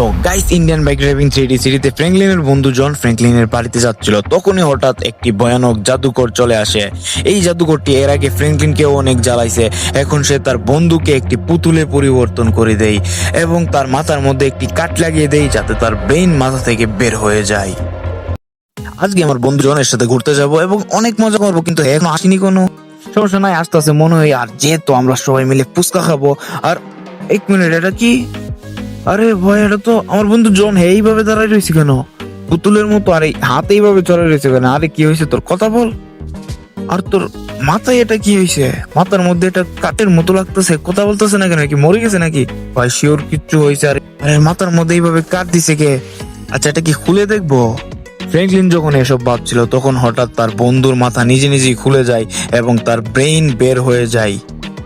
তো guys Indian bike driving three সিটিতে ফ্র্যাঙ্কলিনের বন্ধু জন ফ্র্যাঙ্কলিনের বাড়িতে যাচ্ছিল। তখনই হঠাৎ একটি ভয়ানক জাদুকর চলে আসে। এই জাদুকরটি এর আগে ফ্র্যাঙ্কলিনকেও অনেক জ্বালাইছে। এখন সে তার বন্ধুকে একটি পুতুলে পরিবর্তন করে দেয় এবং তার মাথার মধ্যে একটি কাট লাগিয়ে দেয় যাতে তার ব্রেইন মাথা থেকে বের হয়ে যায়। আজকে আমার বন্ধু জনের সাথে ঘুরতে যাব এবং অনেক মজা করব, কিন্তু এখন আসিনি কোনো। সমস্যা নাই, আস্তে আস্তে মনে হয় আর যেহেতু আমরা সবাই মিলে ফুচকা খাব, আর এক মিনিট এটা কি? আরে ভাই, এটা তো আমার বন্ধু জন, হে এইভাবে দাঁড়াই রয়েছে কেন? পুতুলের মতো, আরে হাতে এইভাবে চড়াই রয়েছে কেন? আরে, কি হয়েছে তোর? কথা বল। আর তোর মাথায় এটা কি হয়েছে? মাথার মধ্যে এটা কাটের মতো লাগতেছে, কথা বলতেছে না কেন? কি মরে গেছে নাকি? ভাই শিওর কিচ্ছু হয়েছে, আরে আরে, মাথার মধ্যে এইভাবে কাট দিছে কে? আচ্ছা এটা কি খুলে দেখব? ফ্র্যাঙ্কলিন যখন এসব ভাবছিল, তখন হঠাৎ তার বন্ধুর মাথা নিজে নিজেই খুলে যায় এবং তার ব্রেইন বের হয়ে যায়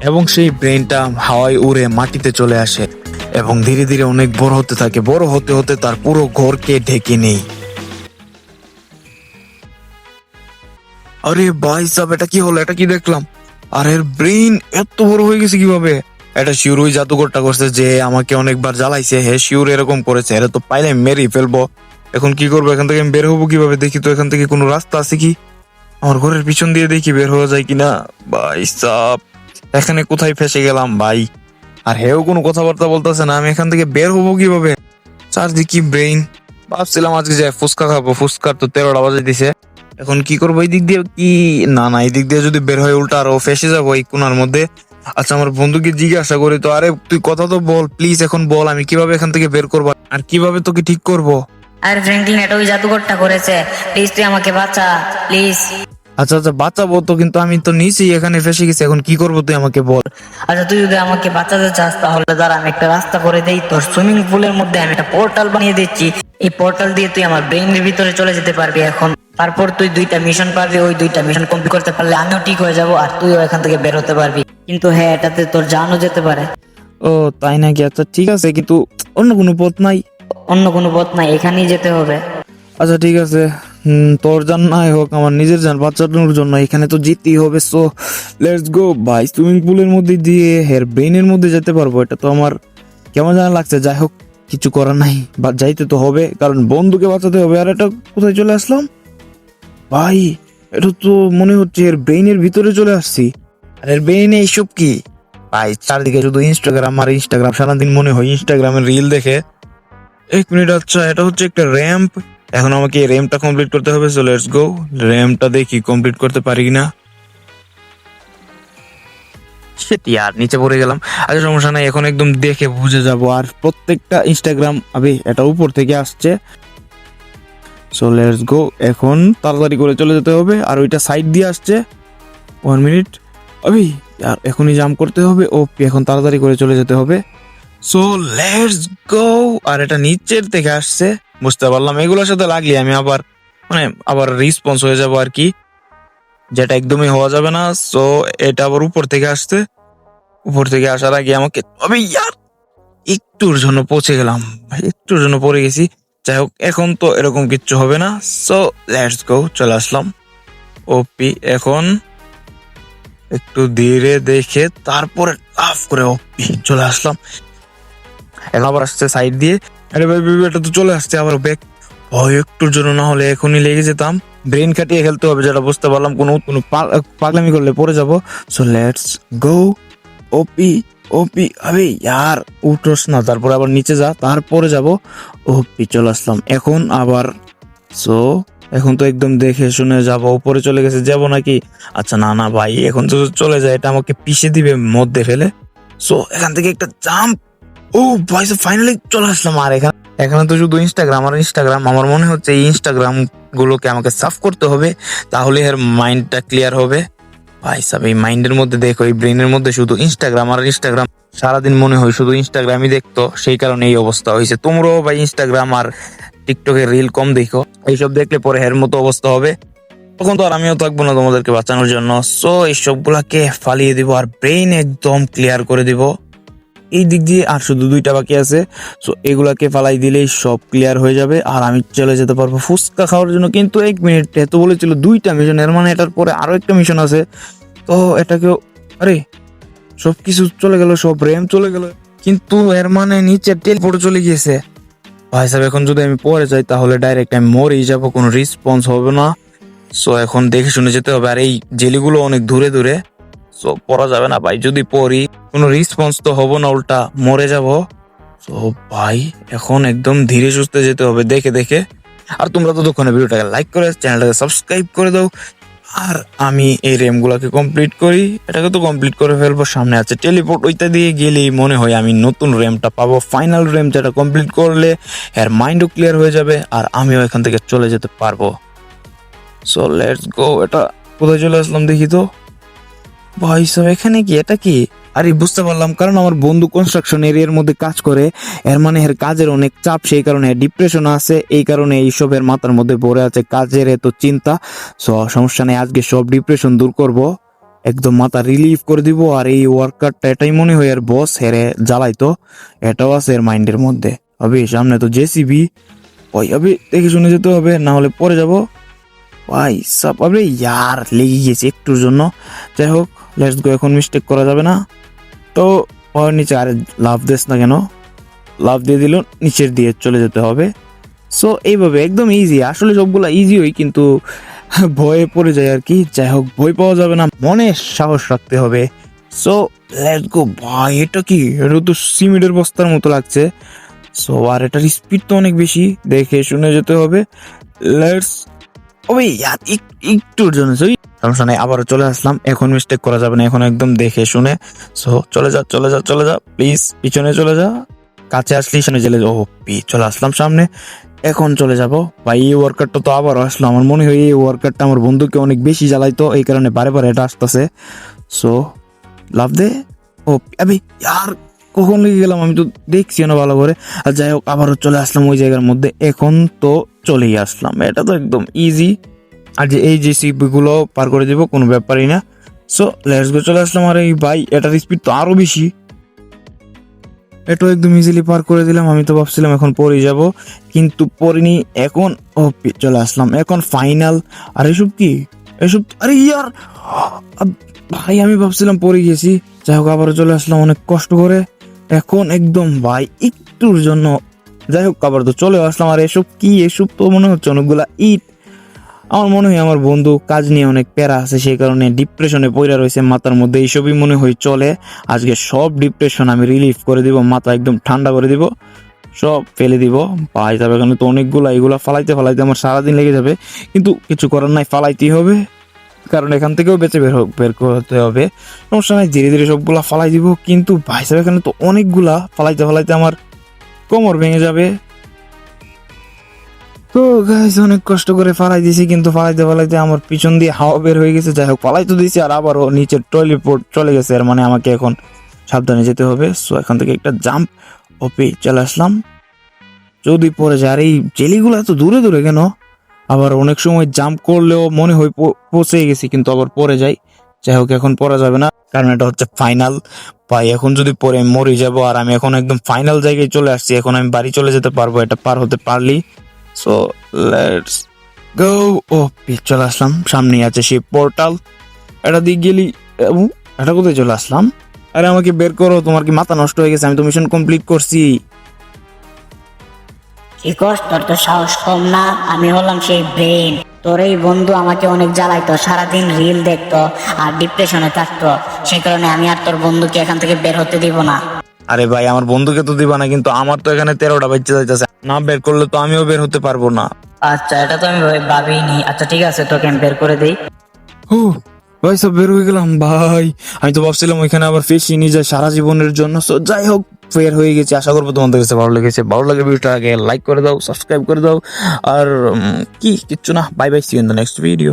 এবং সেই ব্রেইনটা হাওয়ায় উড়ে মাটিতে চলে আসে। এবং ধীরে ধীরে অনেক বড় হতে থাকে। বড় হতে হতে তার পুরো ঘরকে ঢেকে নেই। আরে ভাই সাব এটা কি হলো? এটা কি দেখলাম? আর এর ব্রেইন এত বড় হয়ে গেছে কীভাবে? এটা শিউর ওই জাদুঘরটা করছে যে আমাকে অনেকবার জ্বালাইছে। হে শিউর এরকম করেছে। এটা তো পাইলে মেরেই ফেলব। এখন কি করব? এখান থেকে আমি বের হব কীভাবে? দেখি তো এখান থেকে কোনো রাস্তা আছে কি? আমার ঘরের পিছন দিয়ে দেখি বের হওয়া যায় কিনা? ভাই সাব এখানে কোথায় ফেসে গেলাম ভাই? আর হেও কোনো কথাবার্তা বলতেছে না, আমি এখান থেকে বের হব কীভাবে? চারদিকে ব্রেইন ভাবছিলাম আজকে যাই ফুচকা খাব ফুচকার তো তেরোটা বাজে দিছে। এখন কি করব এই দিক দিয়ে কি? না না এই দিক দিয়ে যদি বের হয় উল্টা আরও ফেসে যাব এই কোনার মধ্যে। আচ্ছা আমার বন্ধুকে জিজ্ঞাসা করি তো, আরে, তুই কথা তো বল প্লিজ এখন বল, আমি কীভাবে এখান থেকে বের করব? আর কীভাবে তোকে ঠিক করব? আর ফ্র্যাঙ্কলিন এটা ওই জাদুঘরটা করেছে। প্লিজ তুই আমাকে বাঁচা প্লিজ আচ্ছা আচ্ছা বাঁচাবো তো কিন্তু আমি তো নিচেই এখানে ফেসে গেছি এখন কি করব তুই আমাকে বল। আচ্ছা তুই যদি আমাকে বাঁচাতে চাস তাহলে দাঁড়া আমি একটা রাস্তা করে দেই তোর সুইমিং পুলের মধ্যে আমি একটা পোর্টাল বানিয়ে দিচ্ছি। এই পোর্টাল দিয়ে তুই আমার ব্রেইনের ভিতরে চলে যেতে পারবি এখন। তারপর তুই দুইটা মিশন পাবি ওই দুইটা মিশন কমপ্লিট করতে পারলে আমিও ঠিক হয়ে যাব আর তুইও এখান থেকে বের হতে পারবি। কিন্তু হ্যাঁ এটাতে তোর জানও যেতে পারে। ও তাই নাকি? আচ্ছা ঠিক আছে কিন্তু অন্য কোনো পথ নাই? অন্য কোনো পথ নাই এখানেই যেতে হবে। আচ্ছা ঠিক আছে। তোর জান নাই হোক, আমার নিজের জান বাচ্চাটার জন্য, এখানে তো জিততেই হবে সো লেটস গো ভাই সুইমিং পুলের মধ্যে দিয়ে হের ব্রেইনের মধ্যে যেতে পারব, এটা তো আমার কেমন জানা লাগছে, যাই হোক, কিছু করার নাই, বা যাইতে তো হবে, কারণ বন্ধুকে বাঁচাতে হবে, আর এটা কোথায় চলে আসলাম? ভাই, এটা তো মনে হচ্ছে এর ব্রেইনের ভিতরে চলে আসছি। আর এর ব্রেইনে এইসব কি? ভাই, চারদিকে শুধু ইনস্টাগ্রাম আর ইনস্টাগ্রাম সারাদিন মনে হয় ইনস্টাগ্রামের রিল দেখে। এক মিনিট আচ্ছা এটা হচ্ছে একটা র্যাম্প এখন আমাকে র্যাম্পটা কমপ্লিট করতে হবে সো লেটস গো র্যাম্পটা দেখি কমপ্লিট করতে পারি কিনা। সেটি আর নিচে পড়ে গেলাম। আচ্ছা সমস্যা নাই, এখন একদম দেখে বুঝে যাব। আর প্রত্যেকটা ইনস্টাগ্রাম আবে, এটা উপর থেকে আসছে। সো লেটস গো এখন তাড়াতাড়ি করে চলে যেতে হবে, আর ওইটা সাইড দিয়ে আসছে। ওয়ান মিনিট আবি আর এখনই জাম্প করতে হবে ও এখন তাড়াতাড়ি করে চলে যেতে হবে। সো লেটস গো আর এটা নিচের থেকে আসছে। বুঝতে পারলাম। এগুলোর সাথে লাগলে আমি আবার মানে আবার রেসপন্স হয়ে যাব আর কি। যেটা একদমই হওয়া যাবে না সো এটা আবার উপর থেকে আসতে। উপর থেকে আসার আগে আমাকে তবে ইয়ার, একটুর জন্য পৌঁছে গেলাম। একটুর জন্য পড়ে গেছি। যাই হোক, এখন তো এরকম কিচ্ছু হবে না। সো লেটস গো চলে আসলাম। ওপি এখন একটু ধীরে দেখে তারপরে লাফ করে ওপি চলে আসলাম। এখন আবার আসছে সাইড দিয়ে। আরে ভাই এটা তো চলে আসছে আবার ব্যাক ভয় একটুর জন্য না হলে এখনই লেগে যেতাম। ব্রেন কাটিয়ে খেলতে হবে, যেটা বুঝতে পারলাম। কোনো কোনো পাগলামি করলে পড়ে যাব। সো লেটস গো ওপি ওপি আবে ইয়ার, উঠোস না। তারপরে আবার নিচে যা, তারপরে যাব। ওপি চলে আসলাম। এখন আবার সো এখন তো একদম দেখে শুনে যাব। উপরে চলে গেছে, যাব নাকি? আচ্ছা না না, ভাই, এখন তো চলে যায়। এটা আমাকে পিষে দিবে মধ্যে ফেলে। সো এখান থেকে একটা জাম্প ও ভাই ফাইনালি চলে আসলাম। আর এখানে এখানে তো শুধু ইনস্টাগ্রাম আর ইনস্টাগ্রাম আমার মনে হচ্ছে এই ইনস্টাগ্রাম গুলোকে আমাকে সাফ করতে হবে, তাহলে এর মাইন্ডটা ক্লিয়ার হবে। ভাই সাব, এই মাইন্ডের মধ্যে দেখো, এই ব্রেনের মধ্যে শুধু ইনস্টাগ্রাম আর ইনস্টাগ্রাম সারাদিন মনে হয় শুধু ইনস্টাগ্রামই দেখতো, সেই কারণে এই অবস্থা হয়েছে। তোমরাও ভাই ইনস্টাগ্রাম আর টিকটকের রিল কম দেখো। এইসব দেখলে পরে হের মতো অবস্থা হবে। তখন তো আর আমিও থাকব না তোমাদেরকে বাঁচানোর জন্য। সো এইসব গুলাকে ফালিয়ে দিব আর ব্রেইন একদম ক্লিয়ার করে দিব। এই দিক দিয়ে আর শুধু দুইটা বাকি আছে। সো এগুলাকে ফালাই দিলেই সব ক্লিয়ার হয়ে যাবে। আর আমি চলে যেতে পারব ফুচকা খাওয়ার জন্য। কিন্তু এক মিনিট এত বলেছিল দুইটা মিশন এর মানে এটার পরে আরও একটা মিশন আছে। তো এটাকেও, আরে সব কিছু চলে গেল, সব র্যাম চলে গেল। কিন্তু এর মানে নিচে টেলিপোর্ট চলে গিয়েছে। ভাই সাহেব, এখন যদি আমি পরে যাই, তাহলে ডাইরেক্ট আমি মরেই যাব, কোনো রেসপন্স হবে না। সো এখন দেখে শুনে যেতে হবে। আর এই জেলিগুলো অনেক দূরে দূরে। সো পড়া যাবে না ভাই। যদি পড়ি, কোনো রেসপন্স তো হব না, উল্টা মরে যাব। তো ভাই, এখন একদম ধীরে সুস্থে যেতে হবে। দেখে দেখে। আর তোমরা তো ততক্ষণে ভিডিওটাকে লাইক করে চ্যানেলটাকে সাবস্ক্রাইব করে দাও। আর আমি এই রেমগুলোকে কমপ্লিট করি। এটাকে তো কমপ্লিট করে ফেলব। সামনে আছে টেলিপোর্ট ওইটা দিয়ে গেলেই মনে হয় আমি নতুন রেমটা পাবো। ফাইনাল রেম যেটা কমপ্লিট করলে, এর মাইন্ডও ক্লিয়ার হয়ে যাবে। আর আমিও এখান থেকে চলে যেতে পারব। সো লেটস গো এটা কোথায় চলে আসলাম দেখি তো? সব এখানে কি? এটা কি? আরে, বুঝতে পারলাম, কারণ আমার বন্ধু কনস্ট্রাকশন এরিয়ার মধ্যে কাজ করে। এর মানে এর কাজের অনেক চাপ, সেই কারণে ডিপ্রেশন আছে, এই কারণে এইসবের মাথার মধ্যে পড়ে আছে কাজের এত চিন্তা। সো সমস্যা নেই, আজকে সব ডিপ্রেশন দূর করব। একদম মাথা রিলিফ করে দিব, আর এই ওয়ার্কারটা এটাই মনে হয় এর বস হেরে জ্বালাইতো। এটাও আছে এর মাইন্ডের মধ্যে। হবে সামনে তো জেসিবি ওই হবে দেখে শুনে যেতে হবে, না হলে পরে যাব। ভাই সব আবে ইয়ার লেগে গেছে একটুর জন্য। যাই হোক লেটস গো এখন মিস্টেক করা যাবে না। তো পাওয়ার নিচে আরে লাভ দিস না কেন? লাভ দিয়ে দিল, নিচের দিয়ে চলে যেতে হবে। সো এইভাবে একদম ইজি আসলে সবগুলো ইজি হই কিন্তু ভয়ে পড়ে যায় আর কি। যাই হোক, ভয় পাওয়া যাবে না, মনে সাহস রাখতে হবে। সো লেটস গো ভাই, এটা কি? এটা তো সিমেন্টের বস্তার মতো লাগছে। সো আর এটার স্পিড তো অনেক বেশি, দেখে শুনে যেতে হবে। লেটস ওই ইয়ার এক- একটুর জন্য, সই? সমস্যা নেই, আবারও চলে আসলাম। এখন মিস্টেক করা যাবে না, এখন একদম দেখে শুনে। সো চলে যা চলে যা চলে যা প্লিজ পিছনে চলে যা। কাছে আসলি সামনে চলে ও পি, চলে আসলাম সামনে। এখন চলে যাব। ভাই, এই ওয়ার্কারটা তো আবার আসলো। আমার মনে হয় এই ওয়ার্কারটা আমার বন্ধুকে অনেক বেশি জ্বালাইতো, এই কারণে বারে বারে এটা আসতেছে। সো লাভ দে। ও, আবে, আর কখন লেগে গেলাম? আমি তো দেখছি না ভালো করে। আর যাই হোক, আবারও চলে আসলাম ওই জায়গার মধ্যে। এখন তো চলেই আসলাম। এটা তো একদম ইজি আর যে এই যে সিপিগুলো পার করে দিব, কোনো ব্যাপারই না। সো লেটস গো চলে আসলাম। আর এই ভাই, এটার স্পিড তো আরও বেশি। এটাও একদম ইজিলি পার করে দিলাম। আমি তো ভাবছিলাম এখন পরে যাব। কিন্তু পরিনি, এখন ও চলে আসলাম। এখন ফাইনাল আর এসব কি? এসব আরে ইয়ার! ভাই, আমি ভাবছিলাম পরে গেছি যাই হোক, আবারও চলে আসলাম। অনেক কষ্ট করে। এখন একদম, ভাই, একটুর জন্য যাই হোক আবার তো চলে আসলাম। আর এসব কি? এসব তো মনে হচ্ছে অনেকগুলা ইট আমার মনে হয় আমার বন্ধু কাজ নিয়ে অনেক প্যারা আছে, সেই কারণে ডিপ্রেশনে পড়ে রয়েছে মাথার মধ্যে। এইসবই মনে হয় চলে। আজকে সব ডিপ্রেশন আমি রিলিফ করে দিব, মাথা একদম ঠান্ডা করে দিব, সব ফেলে দিব। পাই যাবে এখানে তো অনেকগুলা এগুলা ফালাইতে ফালাইতে আমার সারাদিন লেগে যাবে। কিন্তু কিছু করার নাই, ফালাইতেই হবে। কারণ এখান থেকেও বেঁচে বের বের করতে হবে। সমস্যা নাই, ধীরে ধীরে সবগুলা ফালাই দিব। কিন্তু ভাই সাহেব এখানে তো অনেকগুলা ফালাইতে ফালাইতে আমার কোমর ভেঙে যাবে। তো গাইস অনেক কষ্ট করে ফালাই দিয়েছি কিন্তু ফালাইতে ফালাইতে আমার পিছন দিয়ে হাওয়া বের হয়ে গেছে। যাই হোক, ফালাই তো দিয়েছি আর আবারও নিচের টয়লেট পোর্ট চলে গেছে। আর মানে আমাকে এখন সাবধানে যেতে হবে। সো এখান থেকে একটা জাম্প ওপে চলে আসলাম। যদি পড়ে যায়, আর এই জেলিগুলো এত দূরে দূরে কেন? আবার অনেক সময় জাম্প করলেও মনে হয় পো- পৌঁছে গেছি, কিন্তু আবার পড়ে যাই। যাই হোক, এখন পড়া যাবে না। কারণ এটা হচ্ছে ফাইনাল ভাই, এখন যদি পরে মরে যাব আর আমি এখন একদম ফাইনাল জায়গায় চলে আসছি, এখন আমি বাড়ি চলে যেতে পারব, এটা পার হতে পারলি। সো লেটস গো ও চলে আসলাম, সামনেই আছে সেই পোর্টাল এটা দিয়ে গেলি এটা কোথায় চলে আসলাম? আরে আমাকে বের করো, তোমার কি মাথা নষ্ট হয়ে গেছে? আমি তো মিশন কমপ্লিট করছি। কি কষ্ট তোর তো সাহস কম না? আমি হলাম সেই ব্রেন তোর এই বন্ধু আমাকে অনেক জ্বালাইতো সারাদিন রিল দেখতো আর ডিপ্রেশনে থাকতো। সেই কারণে আমি আর তোর বন্ধুকে এখান থেকে বের হতে দিব না। আরে ভাই আমার বন্ধুকে তো দিবা না কিন্তু আমার তো এখানে তেরোটা বাচ্চা যাইতেছে। না বের করলে তো আমিও বের হতে পারব না। আচ্ছা এটা তো আমি ভাবে- ভাবিনি। আচ্ছা ঠিক আছে তোকে আমি বের করে দিই। ও ভাই সব বের হয়ে গেলাম। ভাই আমি তো ভাবছিলাম ওইখানে আবার ফেসি নিয়ে যায় সারা জীবনের জন্য। সো যাই হোক বের হয়ে গেছে। আশা করব তোমাদের কাছে ভালো লেগেছে। ভালো লাগে ভিডিওটা আগে লাইক করে দাও সাবস্ক্রাইব করে দাও। আর কি, কিচ্ছু না। Bye bye see in the next video